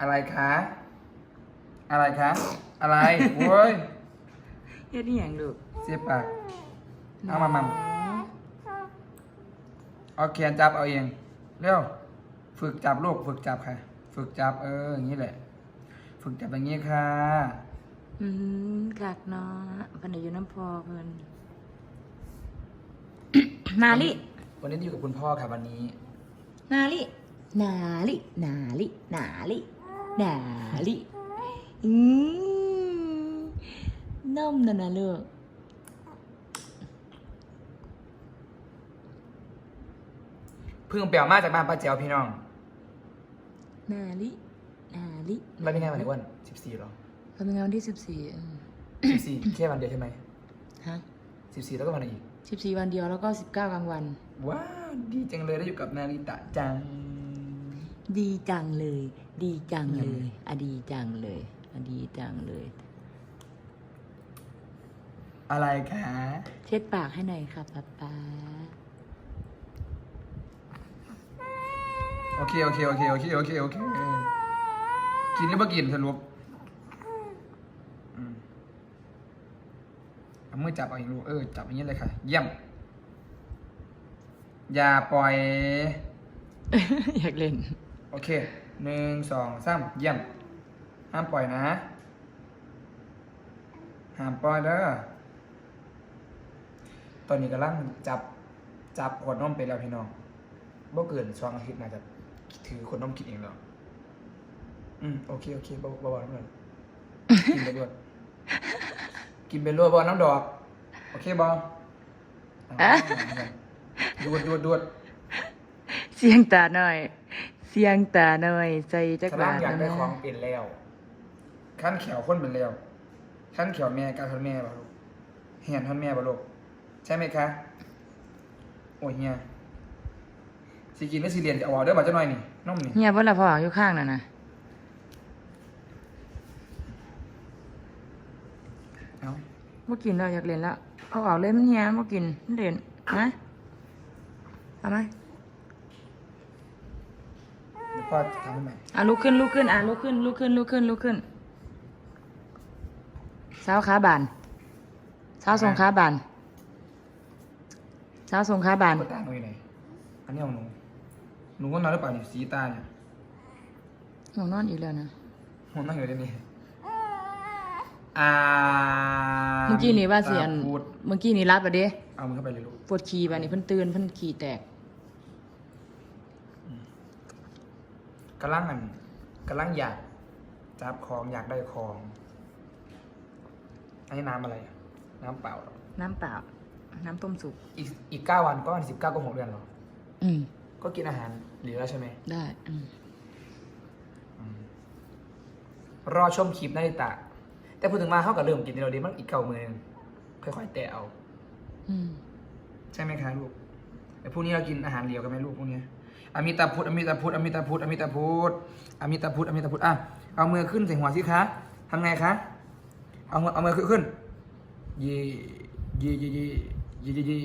อะไรคะ อะไรคะ อะไรโว้ยเฮ็ดอีหยังลูกเสียปากเอามามัมเอาแขนจับเอาเอง เร็ว ฝึกจับลูกฝึกจับค่ะ ฝึกจับเอออย่างนี้แหละ ฝึกจับอย่างนี้ค่ะ อืมกักเนาะเพิ่นได้อยู่น้ำพอเพิ่นนาลิวันนี้อยู่กับคุณพ่อค่ะวันนี้ นาลินาลินาลินาลิ นาลิอืมน้ำนั่นน่ะลูกเพิ่งเปลี่ยวมาจากบ้านป้าเจียวพี่น้องนาลินาลิแล้วเป็นไงวันนี้วันสิบสี่หรอเราเป็นงานวันที่สิบสี่สิบสี่แค่วันเดียวใช่ไหมฮะสิบสี่แล้วก็วันไหนอีกสิบสี่วันเดียวแล้วก็สิบเก้ากลางวัน ว้าว ดีจังเลยได้อยู่กับนาริตะจัง ดีจังเลย ดีจังเลยอะดีจังเลยอะดีจังเลย อะไรคะ เช็ดปากให้หน่อยค่ะป๊าป๊าโอเค โอเค โอเค โอเค โอเค โอเค กินหรือเปล่ากินสรุปอืมเอามือจับเอาอีกลูกเออ จับอย่างนี้เลยค่ะ เยี่ยม อย่าปล่อย อยากเล่น โอเคหนึ่งสองสามเยี่ยม ห้ามปล่อยนะ ห้ามปล่อยเด้อตอนนี้กำลังจับจับขวดนมไปแล้วพี่น้องบ่เกินสองอาทิตย์น่าจะถือขวดนมกินเองแล้ว อืมโอเคโอเคบ่บ่บ่น้ำดอกกินไปรวดกินไปรวดบ่น้ำดอก โอเคบ่เอาดวดดวดดวดเสียงตาหน่อย เสียงตาหน่อยใจจักกำบาลังทอยากได้นะของเป็นแล้วขั้นแขวคนเป็นแล้วขั้นแขวแม่กาทันแม่บ่ลูกเหียนทันแม่บ่ลูกใช่ไหมคะ โอ้ยเฮียสิกินได้สิเรียนจะเอาเอาเด้อบ่จักหน่อยนี่นมนี่เฮียบ่ละพ่ออยู่ข้างน่ะนะเอาบ่กินแล้วอยากเล่นแล้วเอาออกเลยมันเฮียบ่กินมันเล่นนะเอาไหมเดี๋ยว พ่อทำให้ใหม่อะลุกขึ้นลุกขึ้นอะลุกขึ้นลุกขึ้นลุกขึ้นลุกขึ้นเช้าขาบานเช้าทรงขาบานเช้าทรงขาบานกดตาหนูอยู่ไหนอันนี้ของหนูหนูก็นอนหรือเปล่านี่สีตาเนี่ยหนูนอนอีกแล้วนะหนูนั่งอยู่ในนี่อ่าเมื่อกี้นี่ว่าเสียนพูดเมื่อกี้นี่รับอะเด้เอามือเข้าไปเลยลูกปวดขี่บานี่เพิ่นตื่นเพิ่นขี่แตก กำลังอันกำลังอยากจับของอยากได้ของอันนี้น้ำอะไรอะน้ำเปล่าเหรอน้ำเปล่า น้ำต้มสุก อีกอีกเก้าวันก็วันสิบเก้าก็หกเดือนเหรอ อืม ก็กินอาหารเหลือแล้วใช่ไหม ได้อืมอืม รอชมคลิปนาฬิตะ แต่พูดถึงมาเขาก็เริ่มกินในเราดีมันอีกเก่ามือหนึงค่อยๆแตะเอา อืม ใช่ไหมคะลูกแต่พรุ่งนี้เรากินอาหารเหลวกันไหมลูกพรุ่งนี้ อมิตาพุทธอมิตาพุทธอมิตาพุทธอมิตาพุทธอมิตาพุทธอมิตาพุทธอะเอามือขึ้นใส่หัวสิคะทำไงคะเอามือเอามือขึ้นเย่เย่เย่เย่เย่เย่เย่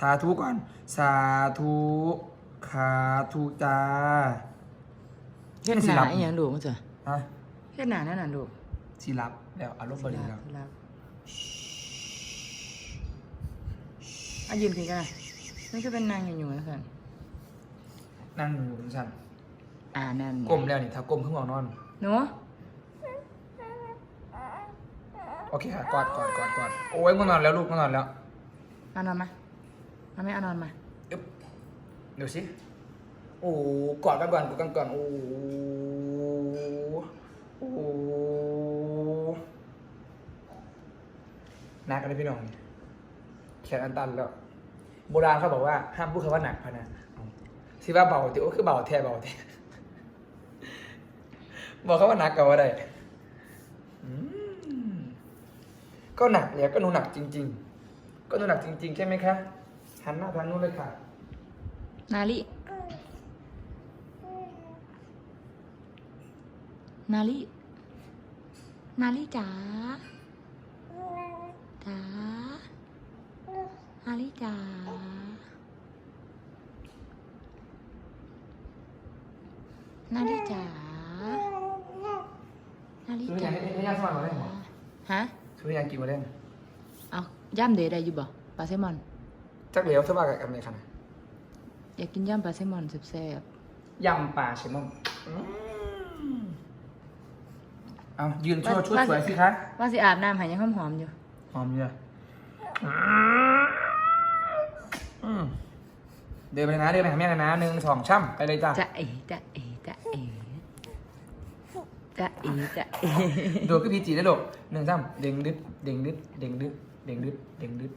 สาธุก่อน สาธุคาธุจ้าเฮ็ดหสินารับอีหยังลูกมันจ้ะฮะเฮ็ดหนานั่นน่ะลูกสิรับแล้วอารมณ์บริแล้วรับอะยืนขึ้นกัน นะนี่คือเป็นนางอยู่ๆแล้วกันนั่งอยู่สั่นอ่านั่นกลมแล้วนี่ถ้ากลมขึ้นมองนอน หนูโอเคค่ะกอดกอดกอดกอดโอ้ยง่วงนอนแล้วลูกง่วงนอนแล้วเอานอนมาเอาไหม่เอานอนมาอึ๊บเดี๋ยวสิโอ้กอดกันก่อนกอดกันก่อนโอ้โอ้หนักกันเลยพี่น้องแขนอันตันแล้ว โบราณเขาบอกว่าห้ามพูดคำว่าหนักพะนะเอาที่ว่าเบาติโอ้คือเบาแท้เบาแท้บอกเขาว่าหนักกับว่าได้อืมก็หนักเนี่ยก็หนูหนักจริง ๆ ก็หนูหนักจริง ๆ ใช่ไหมคะหันหน้าทางนู้นเลยค่ะ นาลิ นาลิ นาลิจ๋าจ๋า นาลิจ๋านาลิจ๋านาลิซื้อจ๋ายังให้ให้ย่าสมัครมาเล่นหรอฮะ ซื้อยังกินมาเล่นเอาย่ำเดย์ได้อยู่บ่ปลาแซลมอน จักเหลียวสมัครกับเมย์ขนาดอยากกินย่ำปลาแซลมอนแซ่บยำปลาเชมอนเอายืนชั่วชุดสวยสิคะๆว่าสิอาบน้ำใหายยังหอมๆอยู่ หอมเยอะ อืมเดินไปเลยนะ เดินไปหาแม่กันนะหนึ่งสองช่ำไปเลยจ้ะจะเอ๋จะเอ๋จะเอ๋จะเอ๋จะเอ๋โดดก็พีจีได้โดดหนึ่งช่ำเด้งดึดเด้งดึดเด้งดึดเด้งดึดเด้งดึด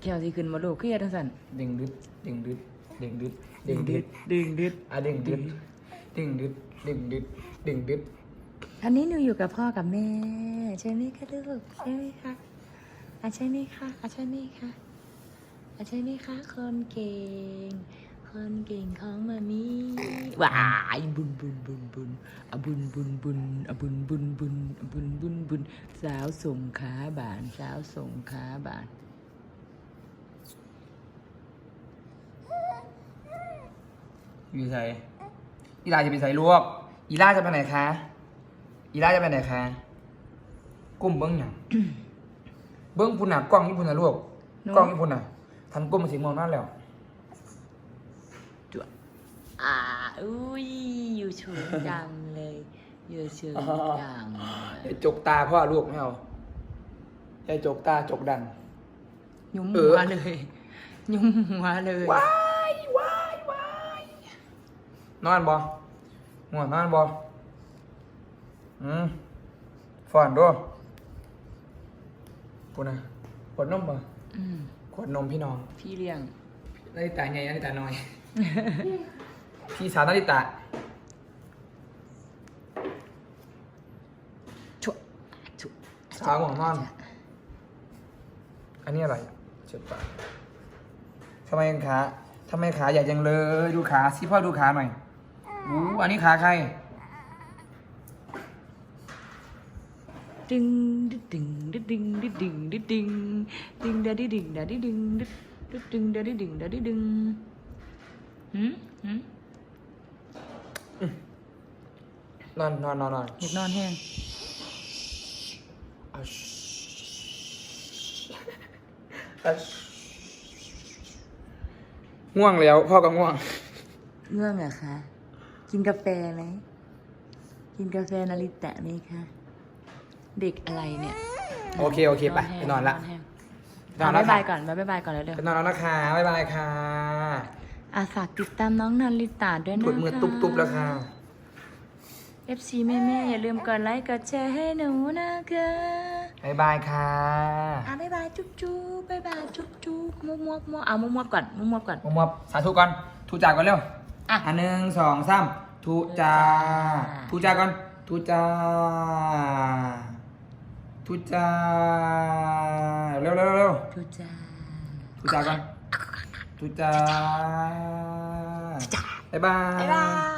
แก้วสิขึ้นมาลูกคือเฮ็ดจังซั่นเด้งดึดเด้งดึดเด้งดึดเด้งดึดดึงดึดอะเด้งดึดเด้งดึดเด้งดึดเด้งดึดอันนี้หนูอยู่กับพ่อกับแม่ ใช่ไหมคะลูกใช่ไหมคะอะใช่ไหมคะอะใช่ไหมคะอะ ใช่ไหมคะคนเก่ง คนเก่งของมามีว้ายบุญบุญบุญบุญอะบุญบุญบุญอะบุญบุญบุญอะบุญบุญบุญสาวส่งขาบานสาวส่งขาบานอยู่ใส่อีลาจะไปใส่ลวก อีลาจะไปไหนคะ อีลาจะไปไหนคะก้มเบิ้งหยังเบิ้งพุ่นน่ะกล้องนี่พุ่นน่ะลวกเนอะกล้องนี่พุ่นน่ะ ทันก้มมาสีม่วงนั่นแล้วจั่วอ่าอุ้ยอยู่เฉยจังเลยอยู่เฉยจังเลยอย่าจกตาพ่อลูกไม่เอาอย่าจกตาจกดันยุ่มเอหัอวเลย ยุ่มหัวเลยว้ายวายวายนอนบ่ง่วงนอนบ่อืมฟอนดูปุ่นน่ะขวดนมบ่อืม ขวดนมพี่น้องพี่เลี้ยง นาฬิตาใหญ่นาฬิตาน้อย พี่สาวนาฬิตาชุบชุบสาวง่วงนอน อันนี้อะไรอะเจ็บปากทำไมขาทำไมขาใหญ่จังเลย ดูขาสิพ่อดูขาหน่อยอู้อันนี้ขาใคร ดึงดึดึงดึดึงดึดึงดึดึงดึงดาดิดึงดาดิดึงดึดึดึงดาดิดึงดาดิดึงหืมหืมนอนนอนนอนนอนอยานอนแห้งง่วงแล้วพ่อก็ง่วง เง่อนเหรอคะ กินกาแฟไหม กินกาแฟนาริตะไหมคะ เด็กอะไรเนี่ยโอเคโอเคไปแห้งไปนอนละแห้งนอนอะละบ๊ายค่ะบายก่อนบ๊ายบายก่อนแล้วเร็วไปนอนแล้วนะคะบ๊ายบายค่ะอะฝากติดตามน้องนาริตะด้วยนะคะกดมือตุ๊บๆแล้วค่ะ FC แม่แม่ๆอย่าลืมกดไลค์กดแชร์ให้หนูนะคะบ๊ายบายค่ะ อะบ๊ายบายจุ๊บจุ๊บบ๊ายบายจุ๊บจุ๊บมุกมุกมุกเอามุกมุกก่อนมุกมุกก่อนมอบสาธุก่อนทูจาก่อนเร็ว อะอันหนึ่งสองสามทูจาทูจาก่อนทูจา ทูจาเร็วเร็วเร็วจุ๊บจ้าทูจาก่อนทูจาบ๊ายบายบ๊ายบาย